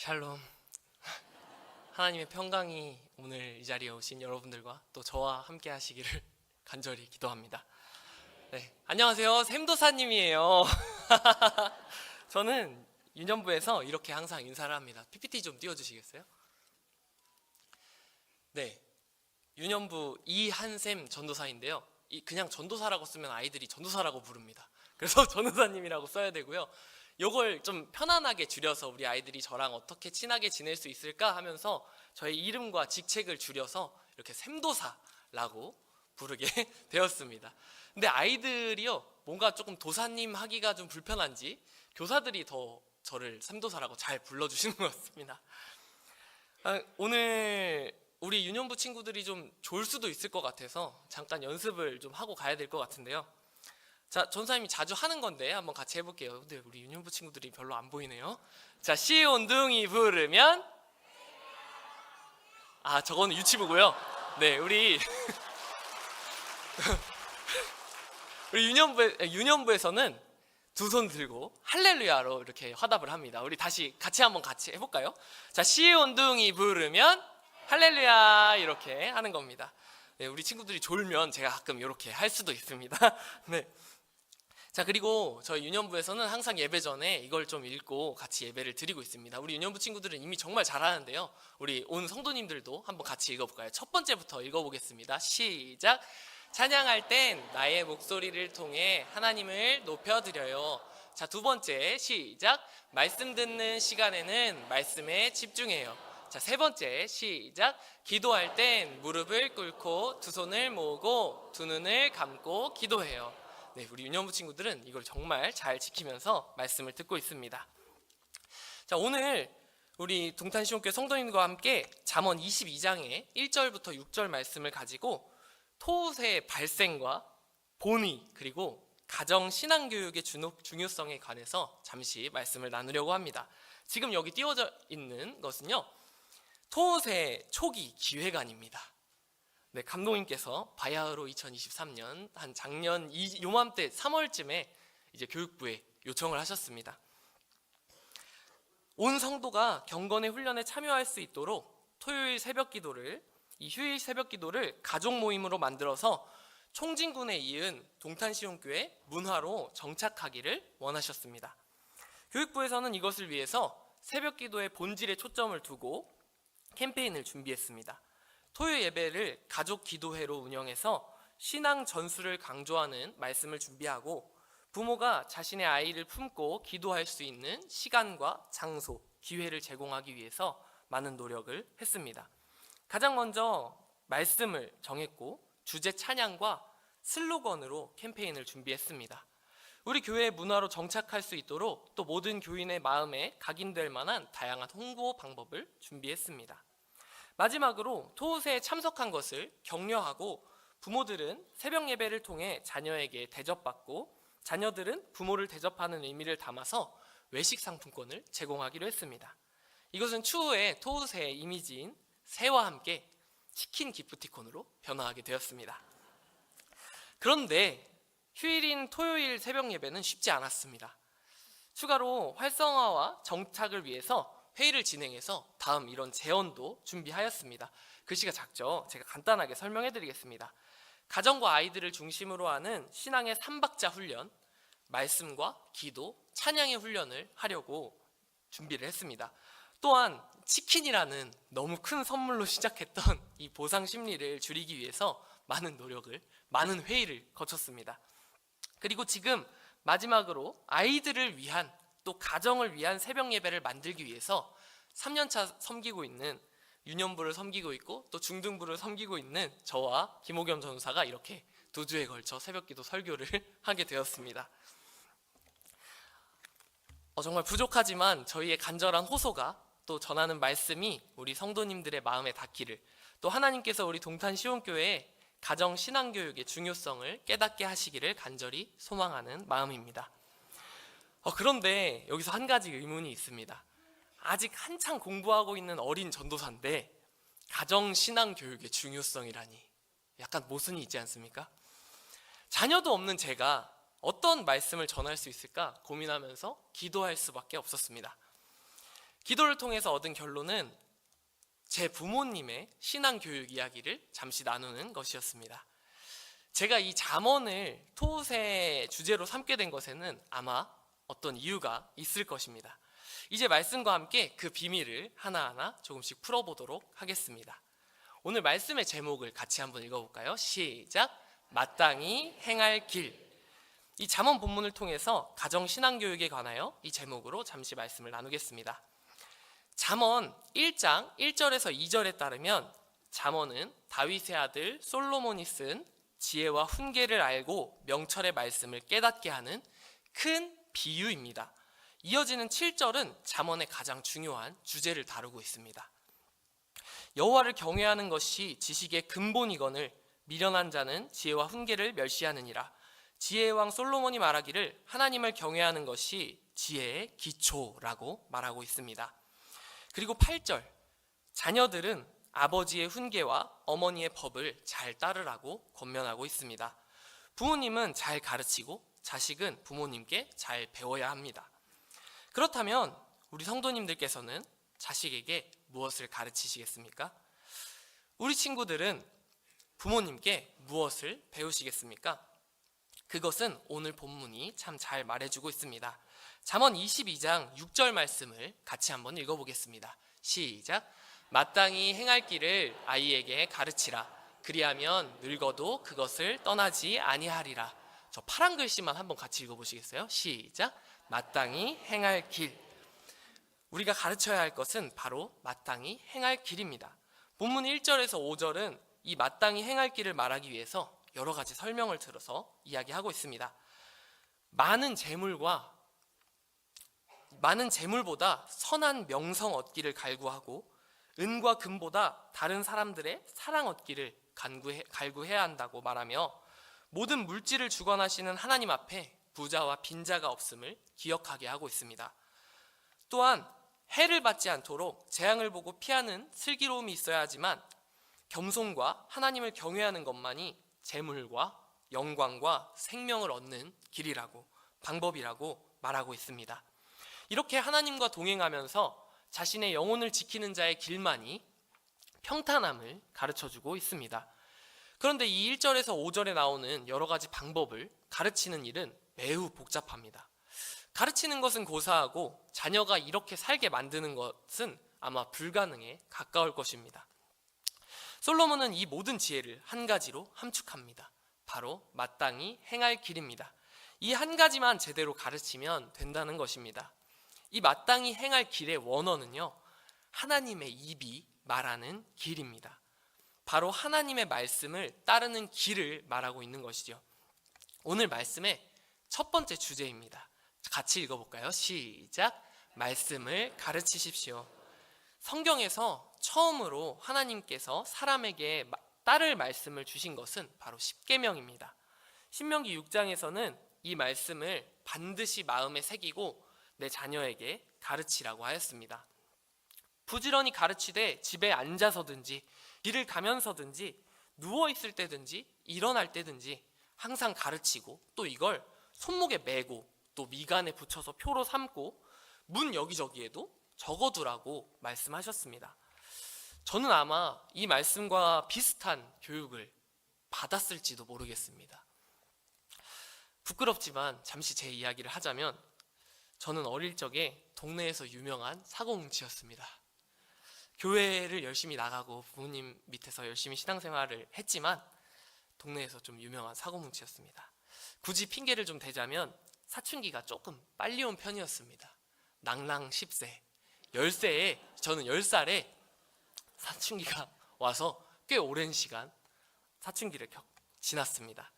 샬롬. 하나님의 평강이 오늘 이 자리에 오신 여러분들과 또 저와 함께 하시기를 간절히 기도합니다. 네, 안녕하세요. 샘도사님이에요. 저는 유년부에서 이렇게 항상 인사를 합니다. PPT 좀 띄워주시겠어요? 네, 유년부 이한샘 전도사인데요. 이 그냥 전도사라고 쓰면 아이들이 전도사라고 부릅니다. 그래서 전도사님이라고 써야 되고요. 요걸 좀 편안하게 줄여서 우리 아이들이 저랑 어떻게 친하게 지낼 수 있을까 하면서 저의 이름과 직책을 줄여서 이렇게 샘도사라고 부르게 되었습니다. 근데 아이들이요 뭔가 조금 도사님 하기가 좀 불편한지 교사들이 더 저를 샘도사라고 잘 불러주시는 것 같습니다. 아, 오늘 우리 유년부 친구들이 좀 좋을 수도 있을 것 같아서 잠깐 연습을 좀 하고 가야 될 것 같은데요. 자, 전사님이 자주 하는 건데 한번 같이 해볼게요. 근데 우리 유년부 친구들이 별로 안 보이네요. 자, 시온둥이 부르면 아, 저거는 유치부고요. 네, 우리 우리 유년부 유년부에서는 두 손 들고 할렐루야로 이렇게 화답을 합니다. 우리 다시 같이 한번 같이 해볼까요? 자, 시온둥이 부르면 할렐루야 이렇게 하는 겁니다. 네, 우리 친구들이 졸면 제가 가끔 이렇게 할 수도 있습니다. 네. 자 그리고 저희 유년부에서는 항상 예배 전에 이걸 좀 읽고 같이 예배를 드리고 있습니다. 우리 유년부 친구들은 이미 정말 잘하는데요. 우리 온 성도님들도 한번 같이 읽어볼까요? 첫 번째부터 읽어보겠습니다. 시작. 찬양할 땐 나의 목소리를 통해 하나님을 높여드려요. 자 두 번째 시작. 말씀 듣는 시간에는 말씀에 집중해요. 자 세 번째 시작. 기도할 땐 무릎을 꿇고 두 손을 모으고 두 눈을 감고 기도해요. 네, 우리 유년부 친구들은 이걸 정말 잘 지키면서 말씀을 듣고 있습니다. 자, 오늘 우리 동탄시온교회 성도님과 함께 잠언 22장의 1절부터 6절 말씀을 가지고 토웃의 발생과 본의 그리고 가정 신앙 교육의 중요성에 관해서 잠시 말씀을 나누려고 합니다. 지금 여기 띄워져 있는 것은요. 토웃의 초기 기획안입니다. 네, 감독님께서 바야흐로 2023년 한 작년 이, 요맘때 3월쯤에 이제 교육부에 요청을 하셨습니다. 온 성도가 경건의 훈련에 참여할 수 있도록 토요일 새벽 기도를 이 휴일 새벽 기도를 가족 모임으로 만들어서 총진군에 이은 동탄시온교회 문화로 정착하기를 원하셨습니다. 교육부에서는 이것을 위해서 새벽 기도의 본질에 초점을 두고 캠페인을 준비했습니다. 토요 예배를 가족 기도회로 운영해서 신앙 전수를 강조하는 말씀을 준비하고 부모가 자신의 아이를 품고 기도할 수 있는 시간과 장소, 기회를 제공하기 위해서 많은 노력을 했습니다. 가장 먼저 말씀을 정했고 주제 찬양과 슬로건으로 캠페인을 준비했습니다. 우리 교회의 문화로 정착할 수 있도록 또 모든 교인의 마음에 각인될 만한 다양한 홍보 방법을 준비했습니다. 마지막으로 토웃에 참석한 것을 격려하고 부모들은 새벽 예배를 통해 자녀에게 대접받고 자녀들은 부모를 대접하는 의미를 담아서 외식 상품권을 제공하기로 했습니다. 이것은 추후에 토웃의 이미지인 새와 함께 치킨 기프티콘으로 변화하게 되었습니다. 그런데 휴일인 토요일 새벽 예배는 쉽지 않았습니다. 추가로 활성화와 정착을 위해서 회의를 진행해서 다음 이런 제언도 준비하였습니다. 글씨가 작죠? 제가 간단하게 설명해 드리겠습니다. 가정과 아이들을 중심으로 하는 신앙의 삼박자 훈련, 말씀과 기도, 찬양의 훈련을 하려고 준비를 했습니다. 또한 치킨이라는 너무 큰 선물로 시작했던 이 보상 심리를 줄이기 위해서 많은 노력을, 많은 회의를 거쳤습니다. 그리고 지금 마지막으로 아이들을 위한 또 가정을 위한 새벽 예배를 만들기 위해서 3년차 섬기고 있는 유년부를 섬기고 있고 또 중등부를 섬기고 있는 저와 김호겸 전사가 이렇게 두 주에 걸쳐 새벽기도 설교를 하게 되었습니다. 어, 정말 부족하지만 저희의 간절한 호소가 또 전하는 말씀이 우리 성도님들의 마음에 닿기를 또 하나님께서 우리 동탄 시온교회에 가정 신앙 교육의 중요성을 깨닫게 하시기를 간절히 소망하는 마음입니다. 어, 그런데 여기서 한 가지 의문이 있습니다. 아직 한창 공부하고 있는 어린 전도사인데 가정 신앙 교육의 중요성이라니 약간 모순이 있지 않습니까? 자녀도 없는 제가 어떤 말씀을 전할 수 있을까 고민하면서 기도할 수밖에 없었습니다. 기도를 통해서 얻은 결론은 제 부모님의 신앙 교육 이야기를 잠시 나누는 것이었습니다. 제가 이 잠언을 토웃의 주제로 삼게 된 것에는 아마 어떤 이유가 있을 것입니다. 이제 말씀과 함께 그 비밀을 하나하나 조금씩 풀어보도록 하겠습니다. 오늘 말씀의 제목을 같이 한번 읽어볼까요? 시작. 마땅히 행할 길. 이 잠언 본문을 통해서 가정 신앙 교육에 관하여 이 제목으로 잠시 말씀을 나누겠습니다. 잠언 1장 1절에서 2절에 따르면 잠언은 다윗의 아들 솔로몬이 쓴 지혜와 훈계를 알고 명철의 말씀을 깨닫게 하는 큰 비유입니다. 이어지는 7절은 잠언의 가장 중요한 주제를 다루고 있습니다. 여호와를 경외하는 것이 지식의 근본이거늘 미련한 자는 지혜와 훈계를 멸시하느니라. 지혜의 왕 솔로몬이 말하기를 하나님을 경외하는 것이 지혜의 기초라고 말하고 있습니다. 그리고 8절 자녀들은 아버지의 훈계와 어머니의 법을 잘 따르라고 권면하고 있습니다. 부모님은 잘 가르치고 자식은 부모님께 잘 배워야 합니다. 그렇다면 우리 성도님들께서는 자식에게 무엇을 가르치시겠습니까? 우리 친구들은 부모님께 무엇을 배우시겠습니까? 그것은 오늘 본문이 참 잘 말해주고 있습니다. 잠언 22장 6절 말씀을 같이 한번 읽어보겠습니다. 시작. 마땅히 행할 길을 아이에게 가르치라. 그리하면 늙어도 그것을 떠나지 아니하리라. 저 파란 글씨만 한번 같이 읽어보시겠어요? 시작. 마땅히 행할 길. 우리가 가르쳐야 할 것은 바로 마땅히 행할 길입니다. 본문 1절에서 5절은 이 마땅히 행할 길을 말하기 위해서 여러 가지 설명을 들어서 이야기하고 있습니다. 많은 재물과 많은 재물보다 선한 명성 얻기를 갈구하고 은과 금보다 다른 사람들의 사랑 얻기를 간구해, 갈구해야 한다고 말하며 모든 물질을 주관하시는 하나님 앞에 부자와 빈자가 없음을 기억하게 하고 있습니다. 또한 해를 받지 않도록 재앙을 보고 피하는 슬기로움이 있어야 하지만 겸손과 하나님을 경외하는 것만이 재물과 영광과 생명을 얻는 길이라고 방법이라고 말하고 있습니다. 이렇게 하나님과 동행하면서 자신의 영혼을 지키는 자의 길만이 평탄함을 가르쳐 주고 있습니다. 그런데 이 1절에서 5절에 나오는 여러 가지 방법을 가르치는 일은 매우 복잡합니다. 가르치는 것은 고사하고 자녀가 이렇게 살게 만드는 것은 아마 불가능에 가까울 것입니다. 솔로몬은 이 모든 지혜를 한 가지로 함축합니다. 바로 마땅히 행할 길입니다. 이 한 가지만 제대로 가르치면 된다는 것입니다. 이 마땅히 행할 길의 원어는요, 하나님의 입이 말하는 길입니다. 바로 하나님의 말씀을 따르는 길을 말하고 있는 것이죠. 오늘 말씀의 첫 번째 주제입니다. 같이 읽어볼까요? 시작. 말씀을 가르치십시오. 성경에서 처음으로 하나님께서 사람에게 따를 말씀을 주신 것은 바로 십계명입니다. 신명기 6장에서는 이 말씀을 반드시 마음에 새기고 내 자녀에게 가르치라고 하였습니다. 부지런히 가르치되 집에 앉아서든지 길을 가면서든지 누워 있을 때든지 일어날 때든지 항상 가르치고 또 이걸 손목에 메고 또 미간에 붙여서 표로 삼고 문 여기저기에도 적어두라고 말씀하셨습니다. 저는 아마 이 말씀과 비슷한 교육을 받았을지도 모르겠습니다. 부끄럽지만 잠시 제 이야기를 하자면 저는 어릴 적에 동네에서 유명한 사고뭉치였습니다. 교회를 열심히 나가고 부모님 밑에서 열심히 신앙생활을 했지만 동네에서 좀 유명한 사고뭉치였습니다. 굳이 핑계를 좀 대자면 사춘기가 조금 빨리 온 편이었습니다. 낭랑 10세, 10세에 저는 10살에 사춘기가 와서 꽤 오랜 시간 사춘기를 겪, 지났습니다.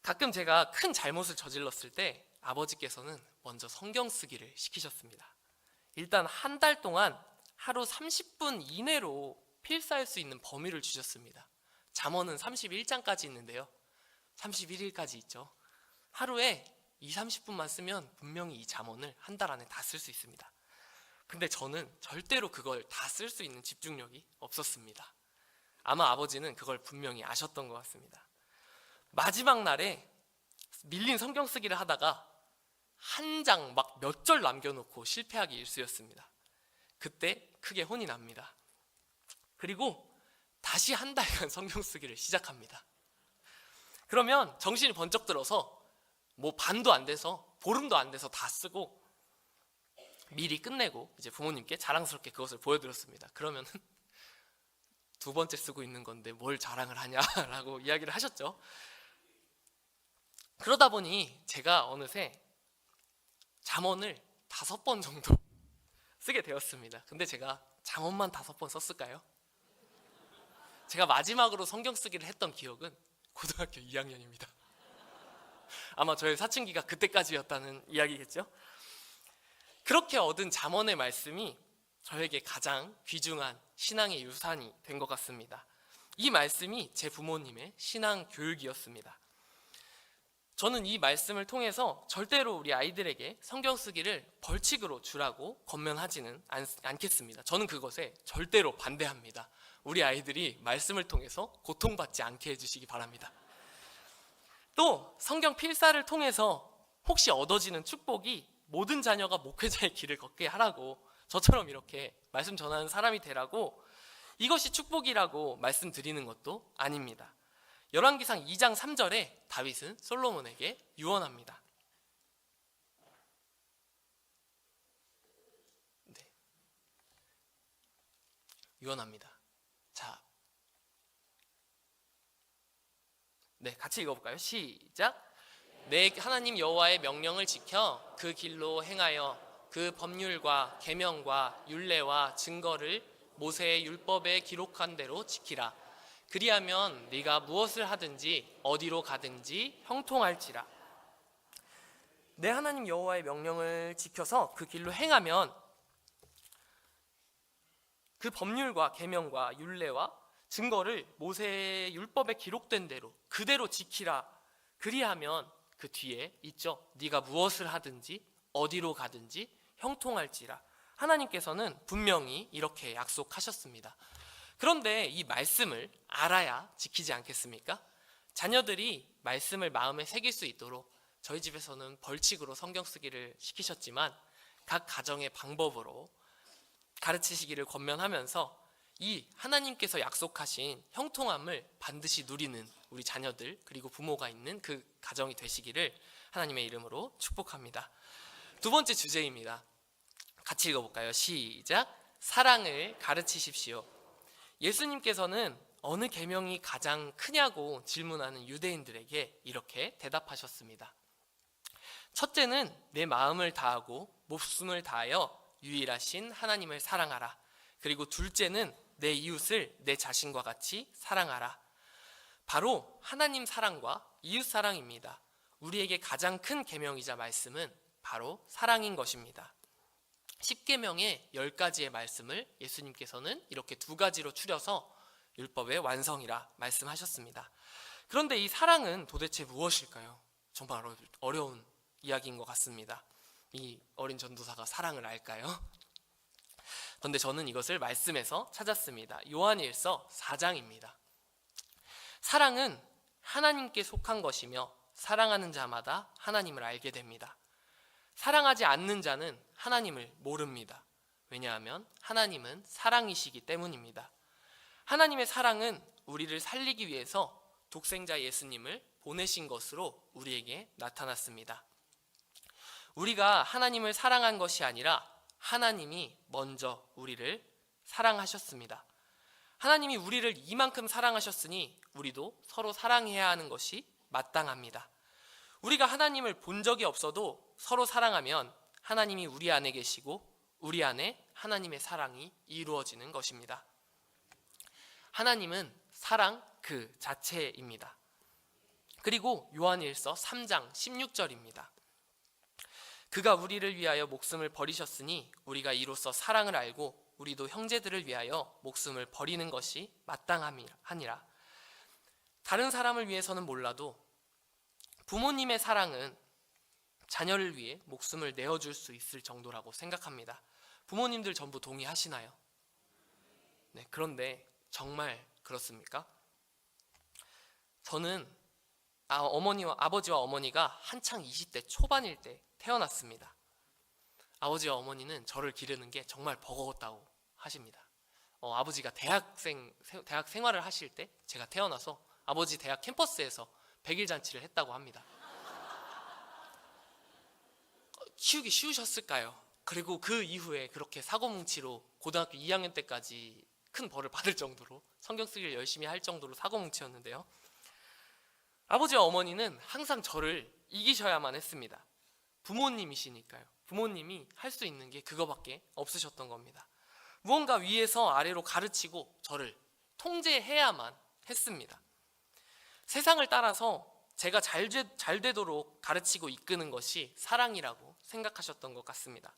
가끔 제가 큰 잘못을 저질렀을 때 아버지께서는 먼저 성경 쓰기를 시키셨습니다. 일단 한 달 동안 하루 30분 이내로 필사할 수 있는 범위를 주셨습니다. 잠언은 31장까지 있는데요. 31일까지 있죠. 하루에 2, 30분만 쓰면 분명히 이 잠언을 한 달 안에 다 쓸 수 있습니다. 근데 저는 절대로 그걸 다 쓸 수 있는 집중력이 없었습니다. 아마 아버지는 그걸 분명히 아셨던 것 같습니다. 마지막 날에 밀린 성경 쓰기를 하다가 한 장 막 몇 절 남겨놓고 실패하기 일쑤였습니다. 그때 크게 혼이 납니다. 그리고 다시 한 달간 성경 쓰기를 시작합니다. 그러면 정신이 번쩍 들어서 뭐 반도 안 돼서 보름도 안 돼서 다 쓰고 미리 끝내고 이제 부모님께 자랑스럽게 그것을 보여드렸습니다. 그러면은 두 번째 쓰고 있는 건데 뭘 자랑을 하냐라고 이야기를 하셨죠. 그러다 보니 제가 어느새 잠언을 다섯 번 정도 쓰게 되었습니다. 근데 제가 잠언만 다섯 번 썼을까요? 제가 마지막으로 성경 쓰기를 했던 기억은 고등학교 2학년입니다. 아마 저의 사춘기가 그때까지였다는 이야기겠죠? 그렇게 얻은 잠언의 말씀이 저에게 가장 귀중한 신앙의 유산이 된 것 같습니다. 이 말씀이 제 부모님의 신앙 교육이었습니다. 저는 이 말씀을 통해서 절대로 우리 아이들에게 성경 쓰기를 벌칙으로 주라고 권면하지는 않, 않겠습니다. 저는 그것에 절대로 반대합니다. 우리 아이들이 말씀을 통해서 고통받지 않게 해주시기 바랍니다. 또 성경 필사를 통해서 혹시 얻어지는 축복이 모든 자녀가 목회자의 길을 걷게 하라고 저처럼 이렇게 말씀 전하는 사람이 되라고 이것이 축복이라고 말씀드리는 것도 아닙니다. 열왕기상 2장 3절에 다윗은 솔로몬에게 유언합니다. 네. 유언합니다. 자, 네, 같이 읽어 볼까요? 시작. 내 하나님 여호와의 명령을 지켜 그 길로 행하여 그 법률과 계명과 율례와 증거를 모세의 율법에 기록한 대로 지키라. 그리하면 네가 무엇을 하든지 어디로 가든지 형통할지라. 내 하나님 여호와의 명령을 지켜서 그 길로 행하면 그 법률과 계명과 율례와 증거를 모세의 율법에 기록된 대로 그대로 지키라. 그리하면 그 뒤에 있죠. 네가 무엇을 하든지 어디로 가든지 형통할지라. 하나님께서는 분명히 이렇게 약속하셨습니다. 그런데 이 말씀을 알아야 지키지 않겠습니까? 자녀들이 말씀을 마음에 새길 수 있도록 저희 집에서는 벌칙으로 성경 쓰기를 시키셨지만 각 가정의 방법으로 가르치시기를 권면하면서 이 하나님께서 약속하신 형통함을 반드시 누리는 우리 자녀들 그리고 부모가 있는 그 가정이 되시기를 하나님의 이름으로 축복합니다. 두 번째 주제입니다. 같이 읽어볼까요? 시작. 사랑을 가르치십시오. 예수님께서는 어느 계명이 가장 크냐고 질문하는 유대인들에게 이렇게 대답하셨습니다. 첫째는 내 마음을 다하고 목숨을 다하여 유일하신 하나님을 사랑하라. 그리고 둘째는 내 이웃을 내 자신과 같이 사랑하라. 바로 하나님 사랑과 이웃 사랑입니다. 우리에게 가장 큰 계명이자 말씀은 바로 사랑인 것입니다. 10계명의 10가지의 말씀을 예수님께서는 이렇게 두 가지로 추려서 율법의 완성이라 말씀하셨습니다. 그런데 이 사랑은 도대체 무엇일까요? 정말 어려운 이야기인 것 같습니다. 이 어린 전도사가 사랑을 알까요? 그런데 저는 이것을 말씀에서 찾았습니다. 요한일서 4장입니다. 사랑은 하나님께 속한 것이며 사랑하는 자마다 하나님을 알게 됩니다. 사랑하지 않는 자는 하나님을 모릅니다. 왜냐하면 하나님은 사랑이시기 때문입니다. 하나님의 사랑은 우리를 살리기 위해서 독생자 예수님을 보내신 것으로 우리에게 나타났습니다. 우리가 하나님을 사랑한 것이 아니라 하나님이 먼저 우리를 사랑하셨습니다. 하나님이 우리를 이만큼 사랑하셨으니 우리도 서로 사랑해야 하는 것이 마땅합니다. 우리가 하나님을 본 적이 없어도 서로 사랑하면 하나님이 우리 안에 계시고 우리 안에 하나님의 사랑이 이루어지는 것입니다. 하나님은 사랑 그 자체입니다. 그리고 요한일서 3장 16절입니다. 그가 우리를 위하여 목숨을 버리셨으니 우리가 이로써 사랑을 알고 우리도 형제들을 위하여 목숨을 버리는 것이 마땅하니라. 다른 사람을 위해서는 몰라도 부모님의 사랑은 자녀를 위해 목숨을 내어줄 수 있을 정도라고 생각합니다. 부모님들 전부 동의하시나요? 네, 그런데 정말 그렇습니까? 저는 아, 어머니와 아버지와 어머니가 한창 20대 초반일 때 태어났습니다. 아버지와 어머니는 저를 기르는 게 정말 버거웠다고 하십니다. 어, 아버지가 대학생 세- 대학 생활을 하실 때 제가 태어나서 아버지 대학 캠퍼스에서 백일 잔치를 했다고 합니다. 어, 키우기 쉬우셨을까요? 그리고 그 이후에 그렇게 사고뭉치로 고등학교 2학년 때까지 큰 벌을 받을 정도로 성경 쓰기를 열심히 할 정도로 사고뭉치였는데요. 아버지와 어머니는 항상 저를 이기셔야만 했습니다. 부모님이시니까요. 부모님이 할 수 있는 게 그거밖에 없으셨던 겁니다. 무언가 위에서 아래로 가르치고 저를 통제해야만 했습니다. 세상을 따라서 제가 잘, 되, 잘 되도록 가르치고 이끄는 것이 사랑이라고 생각하셨던 것 같습니다.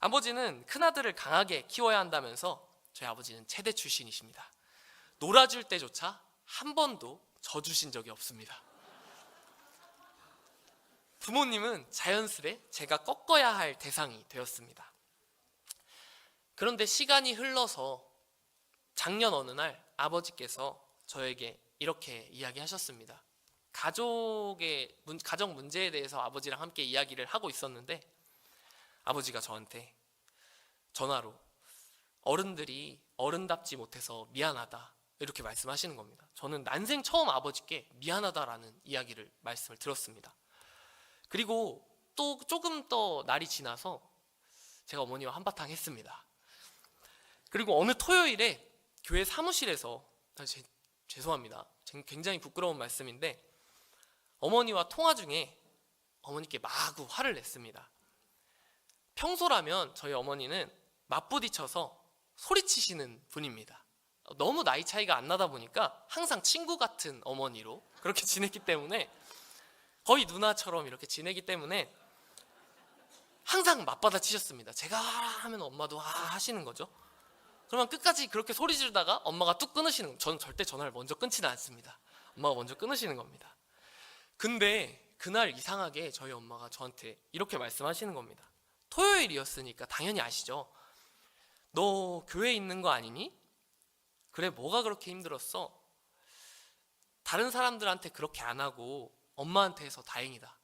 아버지는 큰아들을 강하게 키워야 한다면서 저희 아버지는 체대 출신이십니다. 놀아줄 때조차 한 번도 져주신 적이 없습니다. 부모님은 자연스레 제가 꺾어야 할 대상이 되었습니다. 그런데 시간이 흘러서 작년 어느 날 아버지께서 저에게 이렇게 이야기하셨습니다. 가족의 문, 가정 문제에 대해서 아버지랑 함께 이야기를 하고 있었는데 아버지가 저한테 전화로 어른들이 어른답지 못해서 미안하다 이렇게 말씀하시는 겁니다. 저는 난생 처음 아버지께 미안하다라는 이야기를 말씀을 들었습니다. 그리고 또 조금 더 날이 지나서 제가 어머니와 한바탕 했습니다. 그리고 어느 토요일에 교회 사무실에서 죄송합니다. 굉장히 부끄러운 말씀인데 어머니와 통화 중에 어머니께 마구 화를 냈습니다. 평소라면 저희 어머니는 맞부딪혀서 소리치시는 분입니다. 너무 나이 차이가 안 나다 보니까 항상 친구 같은 어머니로 그렇게 지냈기 때문에 거의 누나처럼 이렇게 지내기 때문에 항상 맞받아치셨습니다. 제가 하면 엄마도 아 하시는 거죠. 그러면 끝까지 그렇게 소리 지르다가 엄마가 뚝 끊으시는 저는 절대 전화를 먼저 끊지는 않습니다. 엄마가 먼저 끊으시는 겁니다. 근데 그날 이상하게 저희 엄마가 저한테 이렇게 말씀하시는 겁니다. 토요일이었으니까 당연히 아시죠. 너 교회에 있는 거 아니니? 그래 뭐가 그렇게 힘들었어? 다른 사람들한테 그렇게 안 하고 엄마한테 해서 다행이다.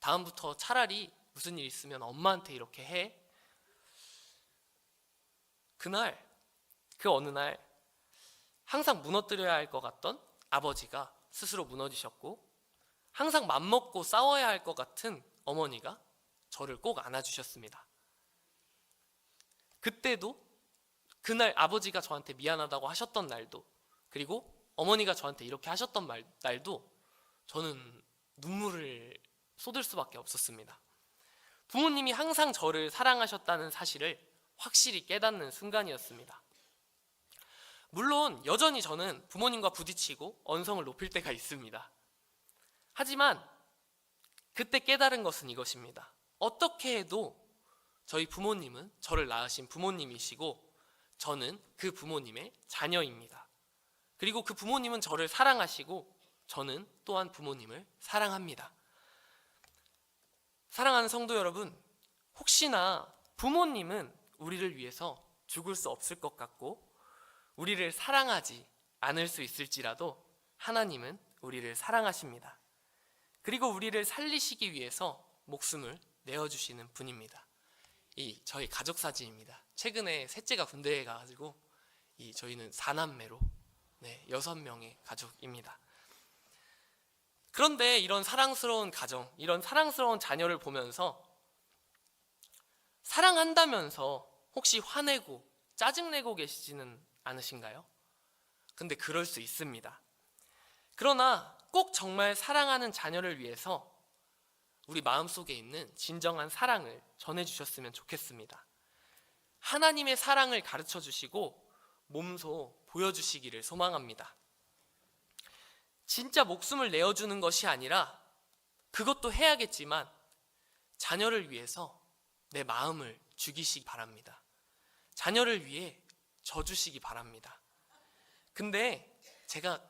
다음부터 차라리 무슨 일 있으면 엄마한테 이렇게 해. 그날 그 어느 날 항상 무너뜨려야 할 것 같던 아버지가 스스로 무너지셨고 항상 맘먹고 싸워야 할 것 같은 어머니가 저를 꼭 안아주셨습니다. 그때도 그날 아버지가 저한테 미안하다고 하셨던 날도 그리고 어머니가 저한테 이렇게 하셨던 말, 날도 저는 눈물을 쏟을 수밖에 없었습니다. 부모님이 항상 저를 사랑하셨다는 사실을 확실히 깨닫는 순간이었습니다. 물론 여전히 저는 부모님과 부딪히고 언성을 높일 때가 있습니다. 하지만 그때 깨달은 것은 이것입니다. 어떻게 해도 저희 부모님은 저를 낳으신 부모님이시고 저는 그 부모님의 자녀입니다. 그리고 그 부모님은 저를 사랑하시고 저는 또한 부모님을 사랑합니다. 사랑하는 성도 여러분, 혹시나 부모님은 우리를 위해서 죽을 수 없을 것 같고 우리를 사랑하지 않을 수 있을지라도 하나님은 우리를 사랑하십니다. 그리고 우리를 살리시기 위해서 목숨을 내어주시는 분입니다. 이 저희 가족 사진입니다. 최근에 셋째가 군대에 가가지고 이 저희는 사남매로 네, 여섯 명의 가족입니다. 그런데 이런 사랑스러운 가정, 이런 사랑스러운 자녀를 보면서 사랑한다면서 혹시 화내고 짜증내고 계시지는 않으신가요? 근데 그럴 수 있습니다. 그러나 꼭 정말 사랑하는 자녀를 위해서 우리 마음속에 있는 진정한 사랑을 전해주셨으면 좋겠습니다. 하나님의 사랑을 가르쳐 주시고 몸소 보여주시기를 소망합니다. 진짜 목숨을 내어주는 것이 아니라 그것도 해야겠지만 자녀를 위해서 내 마음을 죽이시기 바랍니다. 자녀를 위해 져주시기 바랍니다. 근데 제가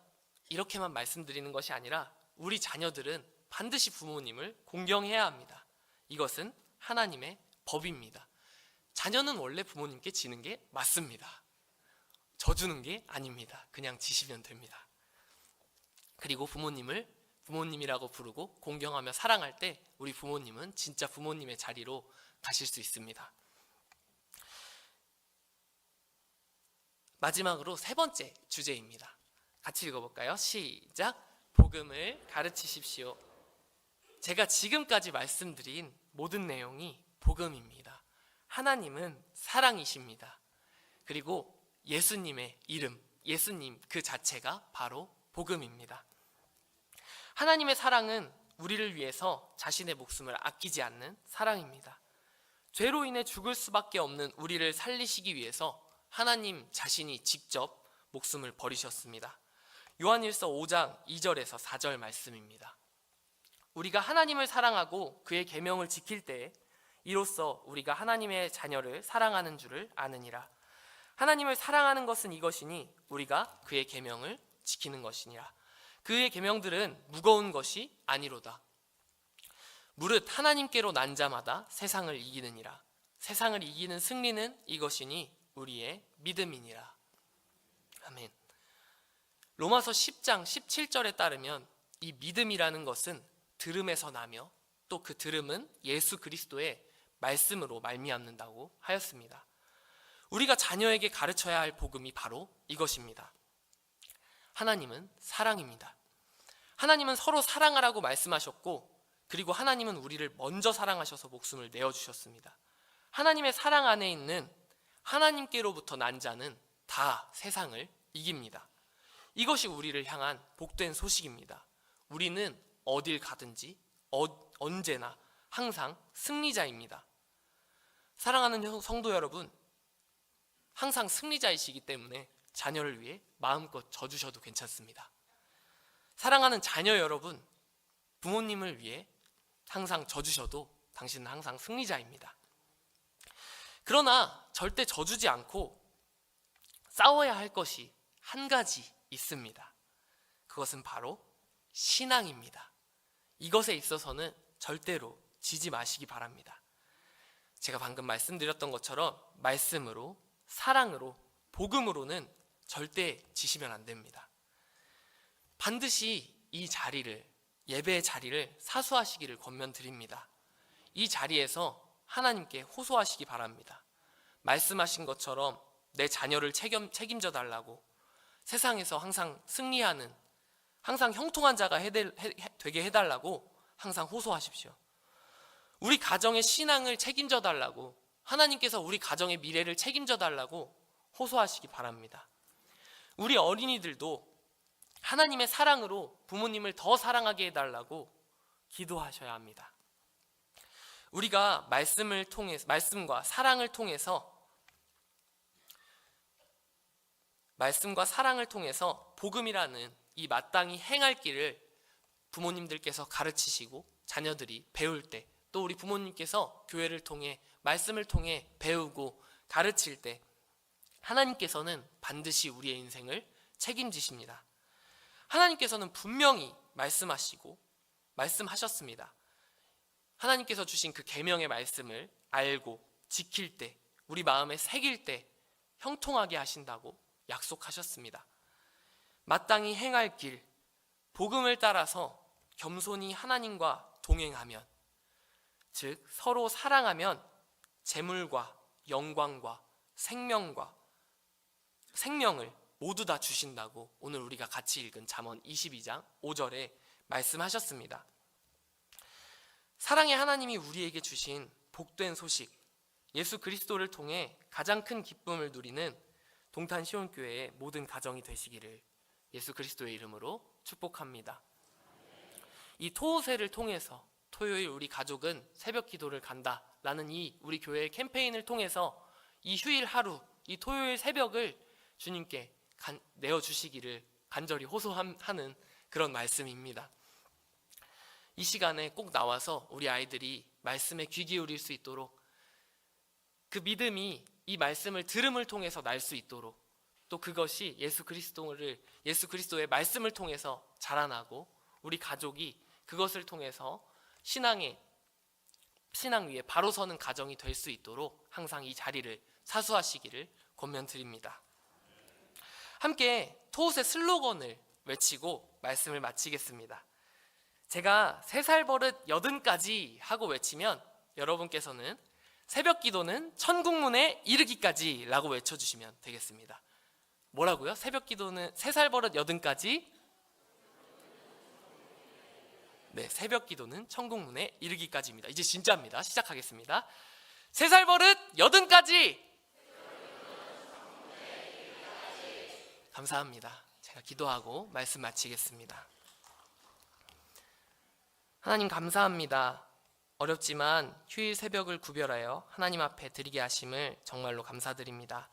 이렇게만 말씀드리는 것이 아니라 우리 자녀들은 반드시 부모님을 공경해야 합니다. 이것은 하나님의 법입니다. 자녀는 원래 부모님께 지는 게 맞습니다. 져주는 게 아닙니다. 그냥 지시면 됩니다. 그리고 부모님을 부모님이라고 부르고 공경하며 사랑할 때 우리 부모님은 진짜 부모님의 자리로 가실 수 있습니다. 마지막으로 세 번째 주제입니다. 같이 읽어볼까요? 시작. 복음을 가르치십시오. 제가 지금까지 말씀드린 모든 내용이 복음입니다. 하나님은 사랑이십니다. 그리고 예수님의 이름, 예수님 그 자체가 바로 복음입니다. 하나님의 사랑은 우리를 위해서 자신의 목숨을 아끼지 않는 사랑입니다. 죄로 인해 죽을 수밖에 없는 우리를 살리시기 위해서 하나님 자신이 직접 목숨을 버리셨습니다. 요한일서 5장 2절에서 4절 말씀입니다. 우리가 하나님을 사랑하고 그의 계명을 지킬 때 이로써 우리가 하나님의 자녀를 사랑하는 줄을 아느니라. 하나님을 사랑하는 것은 이것이니 우리가 그의 계명을 지키는 것이니라. 그의 계명들은 무거운 것이 아니로다. 무릇 하나님께로 난 자마다 세상을 이기느니라. 세상을 이기는 승리는 이것이니 우리의 믿음이니라. 아멘. 로마서 10장 17절에 따르면 이 믿음이라는 것은 들음에서 나며 또 그 들음은 예수 그리스도의 말씀으로 말미암는다고 하였습니다. 우리가 자녀에게 가르쳐야 할 복음이 바로 이것입니다. 하나님은 사랑입니다. 하나님은 서로 사랑하라고 말씀하셨고 그리고 하나님은 우리를 먼저 사랑하셔서 목숨을 내어 주셨습니다. 하나님의 사랑 안에 있는 하나님께로부터 난 자는 다 세상을 이깁니다. 이것이 우리를 향한 복된 소식입니다. 우리는 어딜 가든지 어, 언제나 항상 승리자입니다. 사랑하는 성도 여러분, 항상 승리자이시기 때문에 자녀를 위해 마음껏 져주셔도 괜찮습니다. 사랑하는 자녀 여러분, 부모님을 위해 항상 져주셔도 당신은 항상 승리자입니다. 그러나 절대 져주지 않고 싸워야 할 것이 한 가지 있습니다. 그것은 바로 신앙입니다. 이것에 있어서는 절대로 지지 마시기 바랍니다. 제가 방금 말씀드렸던 것처럼 말씀으로, 사랑으로, 복음으로는 절대 지시면 안 됩니다. 반드시 이 자리를, 예배의 자리를 사수하시기를 권면드립니다. 이 자리에서 하나님께 호소하시기 바랍니다. 말씀하신 것처럼 내 자녀를 책임, 책임져 달라고 세상에서 항상 승리하는 항상 형통한 자가 해되, 해, 되게 해달라고 항상 호소하십시오. 우리 가정의 신앙을 책임져 달라고 하나님께서 우리 가정의 미래를 책임져 달라고 호소하시기 바랍니다. 우리 어린이들도 하나님의 사랑으로 부모님을 더 사랑하게 해달라고 기도하셔야 합니다. 우리가 말씀을 통해서 말씀과 사랑을 통해서 말씀과 사랑을 통해서 복음이라는 이 마땅히 행할 길을 부모님들께서 가르치시고 자녀들이 배울 때 또 우리 부모님께서 교회를 통해 말씀을 통해 배우고 가르칠 때 하나님께서는 반드시 우리의 인생을 책임지십니다. 하나님께서는 분명히 말씀하시고 말씀하셨습니다. 하나님께서 주신 그 계명의 말씀을 알고 지킬 때 우리 마음에 새길 때 형통하게 하신다고 약속하셨습니다. 마땅히 행할 길, 복음을 따라서 겸손히 하나님과 동행하면, 즉, 서로 사랑하면 재물과 영광과 생명과 생명을 모두 다 주신다고 오늘 우리가 같이 읽은 잠언 22장 5절에 말씀하셨습니다. 사랑의 하나님이 우리에게 주신 복된 소식, 예수 그리스도를 통해 가장 큰 기쁨을 누리는 동탄 시온교회의 모든 가정이 되시기를 예수 그리스도의 이름으로 축복합니다. 이 토호세를 통해서 토요일 우리 가족은 새벽 기도를 간다라는 이 우리 교회의 캠페인을 통해서 이 휴일 하루, 이 토요일 새벽을 주님께 간, 내어 주시기를 간절히 호소하는 그런 말씀입니다. 이 시간에 꼭 나와서 우리 아이들이 말씀에 귀 기울일 수 있도록 그 믿음이 이 말씀을 들음을 통해서 날 수 있도록 또 그것이 예수 그리스도를 예수 그리스도의 말씀을 통해서 자라나고 우리 가족이 그것을 통해서 신앙의 신앙 위에 바로 서는 가정이 될 수 있도록 항상 이 자리를 사수하시기를 권면드립니다. 함께 토옷의 슬로건을 외치고 말씀을 마치겠습니다. 제가 세 살 버릇 여든까지 하고 외치면 여러분께서는 새벽 기도는 천국문에 이르기까지 라고 외쳐주시면 되겠습니다. 뭐라고요? 새벽 기도는 세 살 버릇 여든까지 네, 새벽 기도는 천국문에 이르기까지입니다. 이제 진짜입니다. 시작하겠습니다. 세 살 버릇 여든까지 감사합니다. 제가 기도하고 말씀 마치겠습니다. 하나님 감사합니다. 어렵지만 휴일 새벽을 구별하여 하나님 앞에 드리게 하심을 정말로 감사드립니다.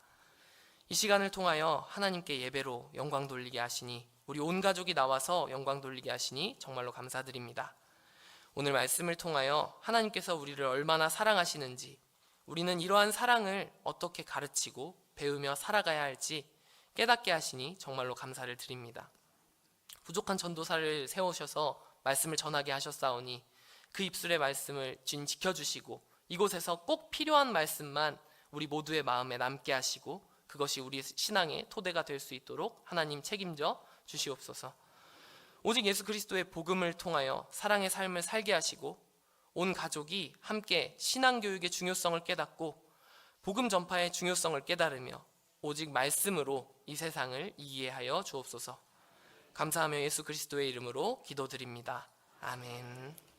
이 시간을 통하여 하나님께 예배로 영광 돌리게 하시니 우리 온 가족이 나와서 영광 돌리게 하시니 정말로 감사드립니다. 오늘 말씀을 통하여 하나님께서 우리를 얼마나 사랑하시는지 우리는 이러한 사랑을 어떻게 가르치고 배우며 살아가야 할지 깨닫게 하시니 정말로 감사를 드립니다. 부족한 전도사를 세우셔서 말씀을 전하게 하셨사오니 그 입술의 말씀을 진 지켜주시고 이곳에서 꼭 필요한 말씀만 우리 모두의 마음에 남게 하시고 그것이 우리 신앙의 토대가 될 수 있도록 하나님 책임져 주시옵소서. 오직 예수 그리스도의 복음을 통하여 사랑의 삶을 살게 하시고 온 가족이 함께 신앙 교육의 중요성을 깨닫고 복음 전파의 중요성을 깨달으며 오직 말씀으로 이 세상을 이해하여 주옵소서. 감사하며 예수 그리스도의 이름으로 기도드립니다. 아멘.